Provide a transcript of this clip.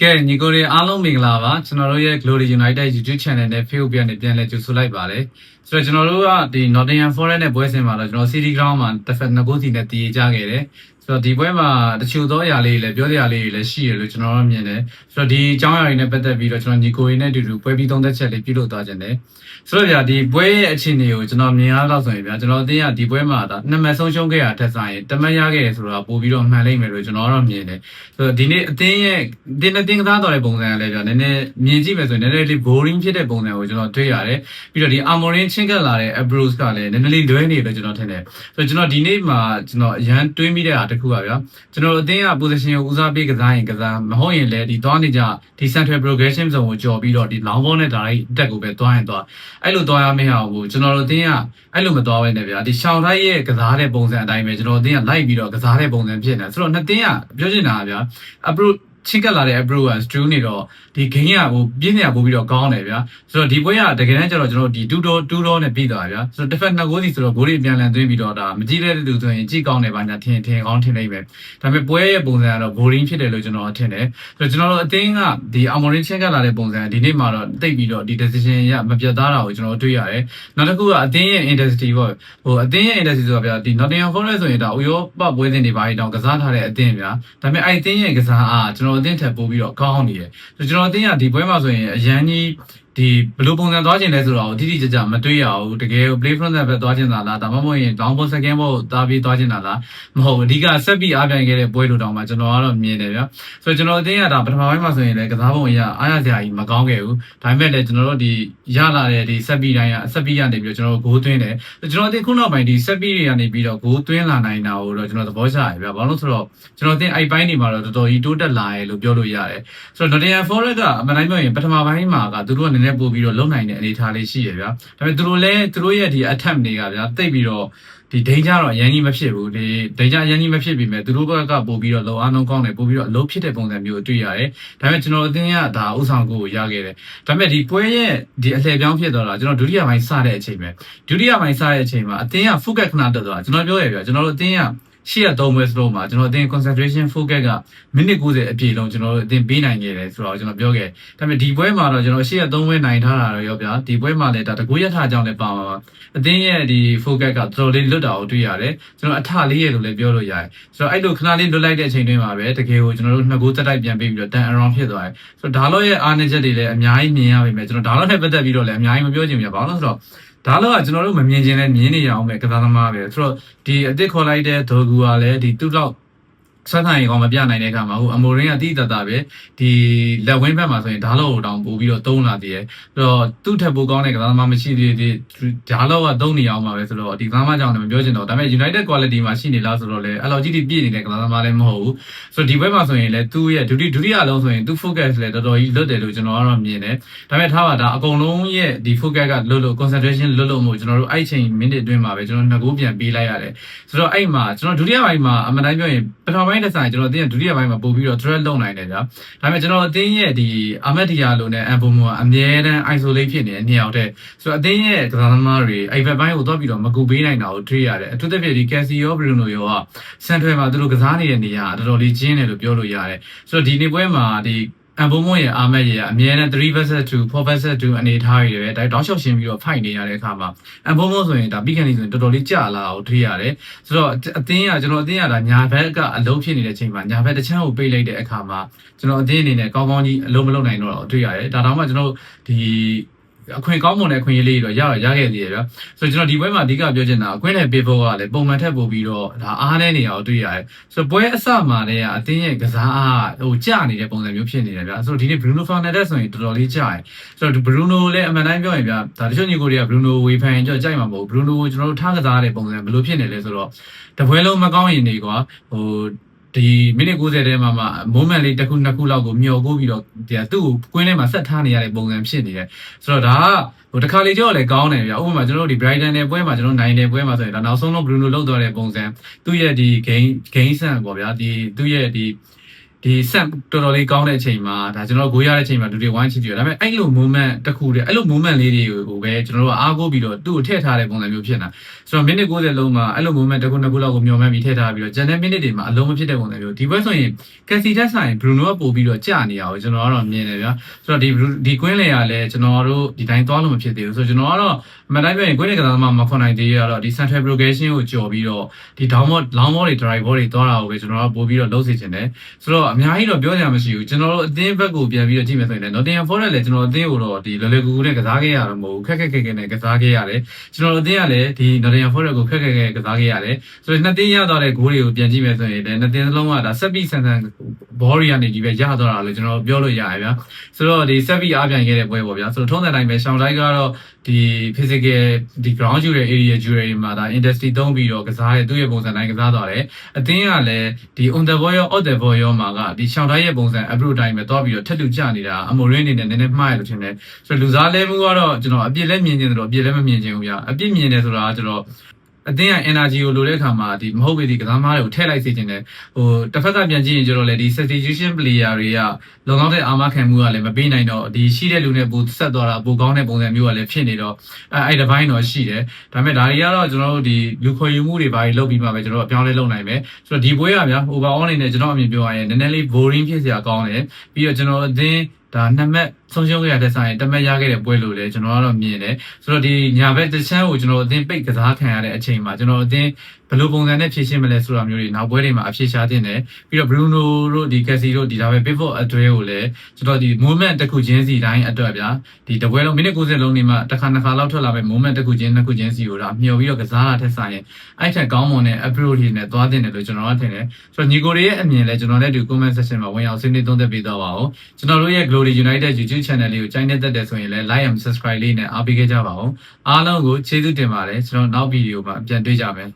ကဲညီကိုတွေအားလုံးမင်္ဂလာပါကျွန်တော်တို့ရဲ့ Glory United YouTube Channel နဲ့ Facebook ပြန်နေပြန်လဲကြိုဆိုလိုက်ပါတယ်ဆိုတော့ကျွန်တော်တို့ကဒီ Nottingham Forest နဲ့ပွဲစဉ်မှာတော့ကျွန်တော် City Ground မှာတစ်ဖက်နှစ်ဂိုးစီနဲ့တည်ကြခဲ့တယ် ဆိုတော့ဒီပွဲမှာတချို့သောအရာလေးတွေလည်းပြောစရာလေးတွေလည်းရှိရလို့ကျွန်တော်တို့မြင်တယ်ဆိုတော့ဒီအကြောင်းအရာတွေနဲ့ပတ်သက်ပြီးတော့ကျွန်တော်ညီကိုတွေနဲ့အတူတူပွဲပြီးသုံးသက်ချက်လေးပြုလုပ်သွားခြင်းတယ်ဆိုတော့ဗျာဒီပွဲရဲ့အခြေအနေကိုကျွန်တော်မြင်ရတော့ဆိုရင်ဗျာကျွန်တော်အတင်းကဒီပွဲမှာဒါနှစ်မှတ်ဆုံးရှုံးခဲ့ရတဲ့ဆိုင်ရင်တမတ်ရခဲ့ရဆိုတော့ပို့ပြီးတော့မှန်လိမ့်မယ်လို့ကျွန်တော်ကတော့မြင်တယ်ဆိုတော့ဒီနေ့အတင်းရဲ့ဒီနေ့တင်ကစားတော်တဲ့ပုံစံကလည်းဗျာနည်းနည်းမြင်ကြည့်မယ်ဆိုရင်နည်းနည်းလေး boring ဖြစ်တဲ့ပုံစံကိုကျွန်တော်တွေ့ရတယ်ပြီးတော့ဒီ Amorin ချင်းကပ်လာတဲ့ Abros ကလည်းနည်းနည်းလေးလွဲနေတယ်လို့ကျွန်တော်ထင်တယ်ဆိုတော့ကျွန်တော်ဒီနေ့မှာကျွန်တော်အရန်တွေးမိတဲ့အားတစ်ခုပါဗျာကျွန်တော်အတင်းက position ကိုဦးစားပေးကစားရင်ကစားမဟုတ်ရင်လည်းဒီသွားနေကြဒီ central progression zone ကိုကြော်ပြီးတော့ဒီ long ball နဲ့ direct တက်ကိုပဲသွားရင်သွားအဲ့လိုသွားရမယ့်ဟာကိုကျွန်တော်တို့အတင်းကအဲ့လိုမသွားဘဲနဲ့ဗျာဒီရှောင်းတိုင်းရဲ့ကစားတဲ့ပုံစံအတိုင်းပဲကျွန်တော်အတင်းကလိုက်ပြီးတော့ကစားတဲ့ပုံစံဖြစ်နေဆိုတော့နှစ်တင်းကပြောချင်တာကဗျာ approach ချင်းကပ်လာတဲ့ approach က strew နေတော့ဒီ game ကဟိုပြင်းနေရပို့ပြီးတော့ကောင်းတယ်ဗျာဆိုတော့ဒီပွဲကတကယ်တမ်းကျတော့ကျွန်တော်တို့ဒီ2 door 2 door နဲ့ပြီးသွားဗျာဆိုတော့တစ်ဖက်နှစ်ဂိုးစီဆိုတော့ဂိုးတွေပြန်လည်သွင်းပြီးတော့ဒါမကြည့်တဲ့သူဆိုရင်ကြည့်ကောင်းတယ်ပါညာထင်ထင်ကောင်းထင်နေပဲဒါပေမဲ့ပွဲရဲ့ပုံစံကတော့ boring ဖြစ်တယ်လို့ကျွန်တော်ထင်တယ်ဆိုတော့ကျွန်တော်တို့အတင်းကဒီ Amorin ချင်းကပ်လာတဲ့ပုံစံဒီနေ့မှာတော့တိတ်ပြီးတော့ဒီ decision ရမပြတ်သားတာကိုကျွန်တော်တွေ့ရတယ်နောက်တစ်ခုကအတင်းရဲ့ intensity ပေါ့ဟိုအတင်းရဲ့ intensity ဆိုတာဗျာဒီ Nottingham Forest ဆိုရင်ဒါဥရောပပွဲစဉ်တွေပါတောင်ကစားထားတဲ့အတင်းဗျာဒါပေမဲ့အဲ့အတင်းရဲ့ကစားအားကျွန်တော်အတင်းထက်ပိုပြီးတော့ကောင်းနေတယ်ဆိုတော့ကျွန်တော်အတင်းကဒီပွဲမှာဆိုရင်အရန်ကြီး ဒီဘယ်လိုပုံစံသွားခြင်းလဲဆိုတော့တိတိကျကျမတွေ့ရဘူးတကယ် play front ဘက်သွားခြင်းလားဒါမှမဟုတ်ရင် down ball second ball တားပြီးသွားခြင်းလားမဟုတ်ဘူးအဓိကဆက်ပြီးအားပြိုင်ခဲ့တဲ့ပွဲလိုတောင်မှကျွန်တော်ကတော့မြင်တယ်ဗျာဆိုတော့ကျွန်တော်အတင်းကဒါပထမပိုင်းမှာဆိုရင်လည်းကစားပုံအရအားရစရာကြီးမကောင်းခဲ့ဘူးဒါပေမဲ့လည်းကျွန်တော်တို့ဒီရလာတဲ့ဒီဆက်ပြီးတိုင်းကဆက်ပြီးကနေပြီးတော့ကျွန်တော်တို့ဂိုးသွင်းတယ်ကျွန်တော်အတင်းခုနောက်ပိုင်းဒီဆက်ပြီးတွေကနေပြီးတော့ဂိုးသွင်းလာနိုင်တာကိုတော့ကျွန်တော်သဘောကျတယ်ဗျာဘာလို့ဆိုတော့ကျွန်တော်အတင်းအိုက်ပိုင်းတွေမှာတော့တော်တော်ကြီးတိုးတက်လာတယ်လို့ပြောလို့ရတယ်ဆိုတော့ Nottingham Forest ကအမှန်တိုင်းပြောရင်ပထမပိုင်းမှာကသူတို့ကနည်းနည်းပို့ပြီးတော့လုံနိုင်တဲ့အနေအထားလေးရှိရဗျာဒါပေမဲ့သူတို့လည်းသူတို့ရဲ့ဒီ attempt တွေကဗျာတိတ်ပြီးတော့ဒီဒိန်းကြတော့အရင်ကြီးမဖြစ်ဘူးဒီဒိန်းကြအရင်ကြီးမဖြစ်ပြီမဲ့သူတို့ဘက်ကပို့ပြီးတော့လောအားလုံးကောင်းတယ်ပို့ပြီးတော့အလုပ်ဖြစ်တဲ့ပုံစံမျိုးတွေ့ရတယ်ဒါပေမဲ့ကျွန်တော်အသင်းကဒါဥဆောင်ကိုရခဲ့တယ်ဒါပေမဲ့ဒီပွဲရဲ့ဒီအလှည့်ပြောင်းဖြစ်သွားတာကျွန်တော်ဒုတိယပိုင်းစတဲ့အချိန်ပဲဒုတိယပိုင်းစတဲ့အချိန်မှာအသင်းက focus ခဏတက်သွားကျွန်တော်ပြောရပြကျွန်တော်တို့အသင်းက ရှေ့ရသုံးပွဲစလုံးမှာကျွန်တော်အတင်း concentration focus ကမိနစ်90အပြည့်လုံးကျွန်တော်တို့အတင်းပေးနိုင်ခဲ့တယ်ဆိုတော့ကျွန်တော်ပြောခဲ့ဒါပေမဲ့ဒီပွဲမှာတော့ကျွန်တော်ရှေ့ရသုံးပွဲနိုင်ထားတာတော့ရောဗျာဒီပွဲမှာလည်းဒါတကူရထကြောင့်လည်းပါမှာပါအတင်းရဲ့ဒီ focus ကတော်တော်လေးလွတ်တာကိုတွေ့ရတယ်ကျွန်တော်အထလေးရဲ့လို့လည်းပြောလို့ရတယ်ဆိုတော့အဲ့လိုခဏလေးလွတ်လိုက်တဲ့အချိန်တွင်းမှာပဲတကယ်ကိုကျွန်တော်တို့နှစ်ကိုတက်တိုက်ပြန်ပေးပြီးတော့ turn around ဖြစ်သွားတယ်ဆိုတော့ဒါလော့ရဲ့အားနည်းချက်တွေလည်းအများကြီးမြင်ရပါမယ်ကျွန်တော်ဒါလော့နဲ့ပတ်သက်ပြီးတော့လည်းအများကြီးမပြောချင်ဘူးဘာလို့လဲဆိုတော့ ဒါတော့ကျွန်တော်တို့မမြင်ချင်လဲမြင်နေရအောင်ပဲကစားသမားပဲဆိုတော့ဒီအစ်စ်ခေါ်လိုက်တဲ့ဒိုဂူကလည်းဒီသူ့တော့ဆက် ဆံရင်ကောင်းမပြနိုင်တဲ့အခါမှာဟိုအမိုရင်းကတိတတပဲဒီလက်ဝင်းဘက်မှာဆိုရင်ဓာတ်လောက်တောင်ပို့ပြီးတော့သုံးလာသေးတယ်ဆိုတော့သူ့ထက်ပိုကောင်းတဲ့ကစားသမားမရှိသေးသေးဓာတ်လောက်ကသုံးနေအောင်ပါပဲဆိုတော့ဒီကစားသမားကြောင့်လည်းမပြောချင်တော့ဒါပေမဲ့ United quality မှာရှိနေလားဆိုတော့လေအဲ့လိုကြီးတိပြည့်နေတဲ့ကစားသမားလည်းမဟုတ်ဘူးဆိုတော့ဒီဘက်မှာဆိုရင်လည်းသူ့ရဲ့ဒုတိဒုတိယလုံးဆိုရင်သူ့ focus လည်းတော်တော်ကြီးလွတ်တယ်လို့ကျွန်တော်ကတော့မြင်တယ်ဒါပေမဲ့ထားပါဒါအကုန်လုံးရဲ့ဒီ focus ကလွတ်လို့ concentration လွတ်လို့မို့ကျွန်တော်တို့အဲ့ချိန် minute အတွင်းမှာပဲကျွန်တော်ငကိုးပြန်ပေးလိုက်ရတယ်ဆိုတော့အဲ့မှာကျွန်တော်ဒုတိယပိုင်းမှာအမှန်တိုင်းပြောရင်ပထမပိုင်းတစ်ဆိုင်ကျွန်တော်အတင်းဒုတိယပိုင်းမှာပို့ပြီးတော့ threat လုပ်နိုင်တယ်ဗျာဒါပေမဲ့ကျွန်တော်အတင်းရဲ့ဒီအာမက်ဒီယာလိုနဲ့အမ်ဘိုမိုကအမြဲတမ်း isolate ဖြစ်နေနေအောင်တဲ့ဆိုတော့အတင်းရဲ့ကစားသမားတွေအဲ့ဘက်ပိုင်းကိုတော့ပြီးတော့မကူပေးနိုင်တာကိုတွေ့ရတယ်အထူးသဖြင့်ဒီ Casio Bruno ရောက center မှာသူတို့ကစားနေတဲ့နေရာတော်တော်လေးကျင်းတယ်လို့ပြောလို့ရတယ်ဆိုတော့ဒီနေ့ပွဲမှာဒီ အမ်ဘုံမွန်ရဲ့အာမက်ရဲ့အမြဲတမ်း3 versus 2 4 versus 2အနေထားရတွေပဲဒါတောက်လျှောက်ရှင်းပြီးတော့ဖိုက်နေရတဲ့အခါမှာအမ်ဘုံမွန်ဆိုရင်ဒါပြီးခဏနေဆိုရင်တော်တော်လေးကြာလာအောင်တွေ့ရတယ်ဆိုတော့အသင်းကကျွန်တော်အသင်းကဒါညာဘက်ကအလုံးဖြစ်နေတဲ့ချိန်မှာညာဘက်တစ်ချမ်းကိုပိတ်လိုက်တဲ့အခါမှာကျွန်တော်အသင်းအနေနဲ့ကောင်းကောင်းကြီးအလုံးမလုံးနိုင်တော့တွေ့ရတယ်ဒါတောင်မှကျွန်တော်ဒီ အခွင့်ကောင်းမွန်တဲ့အခွင့်အရေးလေးတွေတော့ရရခဲ့သေးတယ်ဗျာဆိုတော့ကျွန်တော်ဒီပွဲမှာအဓိကပြောချင်တာအခွင့်နဲ့ပေးဖို့ကလည်းပုံမှန်ထက်ပိုပြီးတော့ဒါအားနဲ့နေအောင်တွေ့ရတယ်ဆိုတော့ပွဲအစမှာတည်းကအတင်းရဲ့ကစားအားဟိုကျနေတဲ့ပုံစံမျိုးဖြစ်နေတယ်ဗျာဆိုတော့ဒီနေ့ Bruno Fernandes ဆိုရင်တော်တော်လေးကျတယ်ဆိုတော့ Bruno လည်းအမှန်တိုင်းပြောရင်ဗျာဒါတချို့ညီကိုတွေက Bruno ဝေဖန်ကြောက်ကြိုက်မှာမဟုတ် Bruno ကိုကျွန်တော်တို့ထားကစားတဲ့ပုံစံဘယ်လိုဖြစ်နေလဲဆိုတော့တပွဲလုံးမကောင်းရင်နေကွာဟို ဒီမိနစ်90ထဲမှာမှ moment လေးတစ်ခုနှစ်ခုလောက်ကိုမျောကိုပြီးတော့ဒီသူ့ကိုကွင်းထဲမှာဆက်ထားနေရတဲ့ပုံစံဖြစ်နေတယ်ဆိုတော့ဒါကဟိုတခါလေကြောက်လည်းကောင်းတယ်ဗျဥပမာကျွန်တော်တို့ဒီ Brighton နဲ့ပွဲမှာကျွန်တော်နိုင်တယ်ပွဲမှာဆိုရင်ဒါနောက်ဆုံးလုံး Bruno လောက်သွားတဲ့ပုံစံသူ့ရဲ့ဒီ game game sense ပေါ့ဗျာဒီသူ့ရဲ့ဒီ ဒဒီဆက်တော်တော်လေးကောင်းတဲ့အချိန်မှာဒါကျွန်တော်တို့ဂိုးရတဲ့အချိန်မှာလူတွေဝိုင်းချစ်ကြတယ်ဒါပေမဲ့အဲ့လို moment တစ်ခုတည်းအဲ့လို moment လေးတွေကိုပဲကျွန်တော်တို့ကအားကိုးပြီးတော့သူ့ကိုထည့်ထားတဲ့ပုံစံမျိုးဖြစ်နေတာဆိုတော့မိနစ်90လုံးမှာအဲ့လို moment တစ်ခုနှစ်ခုလောက်ကိုမျှော်မှန်းပြီးထည့်ထားပြီးတော့ဂျန်တဲ့မိနစ်တွေမှာအလုံးမဖြစ်တဲ့ပုံစံမျိုးဒီဘက်ဆိုရင်ကန်စီတက်ဆိုင်ဘရူနိုကပို့ပြီးတော့ကြာနေရအောင်ကျွန်တော်ကတော့မြင်တယ်ဗျာဆိုတော့ဒီ Bruno- ဒီကွင်းလေကလည်းကျွန်တော်တို့ဒီတိုင်းသွားလို့မဖြစ်သေးဘူးဆိုတော့ကျွန်တော်ကတော့အမှန်တိုင်းပြောရင်ကွင်းလေကစားသမားမခွန်နိုင်သေးရတော့ဒီ central progression ကိုကြော်ပြီးတော့ဒီ down ball long ball တွေ drive ball တွေသွားတာကိုပဲကျွန်တော်ကပို့ပြီးတော့လုပ်စေချင်တယ်ဆိုတော့အများကြီးတော့ပြောစရာမရှိဘူးကျွန်တော်တို့အသင်းဘက်ကိုပြန်ပြီးတော့ကြည့်မယ်ဆိုရင်လည်း Nottingham Forest လည်းကျွန်တော်အသင်းကိုတော့ဒီလွယ်လွယ်ကူကူနဲ့ကစားခဲ့ရတာမဟုတ်ဘူးခက်ခက်ခက်ခက်နဲ့ကစားခဲ့ရတယ်ကျွန်တော်တို့အသင်းကလည်းဒီ Nottingham Forest ကိုခက်ခက်ခက်ကစားခဲ့ရတယ်ဆိုတော့နှစ်သင်းရသွားတဲ့ဂိုးတွေကိုပြန်ကြည့်မယ်ဆိုရင်လည်းနှစ်သင်းစလုံးကဒါဆက်ပြီးဆန်ဆန် ball တွေကနေဒီပဲရသွားတာလို့ကျွန်တော်ပြောလို့ရတယ်ဗျာဆိုတော့ဒီဆက်ပြီးအားပြန်ခဲ့တဲ့ပွဲပေါ့ဗျာဆိုတော့ထုံးတဲ့တိုင်းပဲရှောင်းတိုင်းကတော့ ဒီ physical ဒီ ground ယူတဲ့ area ယူတဲ့မှာဒါ industry သုံးပြီးတော့ကစားတဲ့သူ့ရဲ့ပုံစံတိုင်းကစားသွားတယ်အသင်းကလည်းဒီ on the ball ရော off the ball ရောမှာကဒီရှောင်းတိုင်းရဲ့ပုံစံ approach တိုင်းပဲသွားပြီးတော့ထက်တူကျနေတာအမိုရင်းအနေနဲ့နည်းနည်းမှားရလို့ထင်တယ်ဆိုတော့လူစားလဲမှုကတော့ကျွန်တော်အပြစ်လည်းမြင်နေတယ်လို့အပြစ်လည်းမမြင်ချင်ဘူးဗျာအပြစ်မြင်တယ်ဆိုတာကကျွန်တော် အသင်းက energy ကိုလိုတဲ့အခါမှာဒီမဟုတ်ပေဒီကစားသမားတွေကိုထည့်လိုက်စေချင်တယ်ဟိုတစ်ဖက်ကပြန်ကြည့်ရင်ကျတော့လေဒီ substitution player တွေကလုံလောက်တဲ့အာမခံမှုကလည်းမပေးနိုင်တော့ဒီရှိတဲ့လူနဲ့ပိုဆက်သွားတာပိုကောင်းတဲ့ပုံစံမျိုးကလည်းဖြစ်နေတော့အဲအဲ့ဒီဘိုင်းတော့ရှိတယ်ဒါပေမဲ့ဒါတွေကတော့ကျွန်တော်တို့ဒီလူခေါ်ယူမှုတွေဘာတွေလုပ်ပြီးမှပဲကျွန်တော်တို့အပြောင်းလဲလုပ်နိုင်မယ်ဆိုတော့ဒီပွဲကဗျာ overall အနေနဲ့ကျွန်တော်အမြင်ပြောရရင်နည်းနည်းလေး boring ဖြစ်စရာကောင်းတယ်ပြီးတော့ကျွန်တော်အသင်းဒါနှစ်မှတ်ဆုံးရှုံးခဲ့ရတဲ့ဆိုင်တစ်မှတ်ရခဲ့တဲ့ပွဲလို့လည်းကျွန်တော်ကတော့မြင်တယ်ဆိုတော့ဒီညာဘက်တစ်ချမ်းကိုကျွန်တော်အသင်းပိတ်ကစားခံရတဲ့အချိန်မှာကျွန်တော်အသင်းဘယ်လိုပုံစံနဲ့ဖြည့်ရှင်းမလဲဆိုတာမျိုးတွေနောက်ပွဲတွေမှာအဖြေရှာတင်တယ်ပြီးတော့ Bruno တို့ဒီ Cassie တို့ဒီဒါပဲ pivot အတွဲကိုလည်းကျွန်တော်ဒီ moment တစ်ခုချင်းစီတိုင်းအတွက်ဗျာဒီတပွဲလုံးမိနစ်90လုံးနေမှတစ်ခါနှစ်ခါလောက်ထွက်လာမဲ့ moment တစ်ခုချင်းနှစ်ခုချင်းစီကိုဒါမျှော်ပြီးတော့ကစားတာထက်ဆိုင်ရင်အဲ့ထက်ကောင်းမွန်တဲ့ approach တွေနဲ့သွားတင်တယ်လို့ကျွန်တော်ကထင်တယ်ဆိုတော့ညီကိုတွေရဲ့အမြင်လည်းကျွန်တော်လည်းဒီ comment section မှာဝင်အောင်ဆွေးနွေးသုံးသပ်ပေးသွားပါဦးကျွန်တော်တို့ရဲ့ Glory United YouTube channel လေးကိုကြိုင်းနေတတ်တယ်ဆိုရင်လည်း like and subscribe လေးနဲ့အားပေးခဲ့ကြပါဦးအားလုံးကိုကျေးဇူးတင်ပါတယ်ကျွန်တော်နောက်ဗီဒီယိုမှာပြန်တွေ့ကြမယ်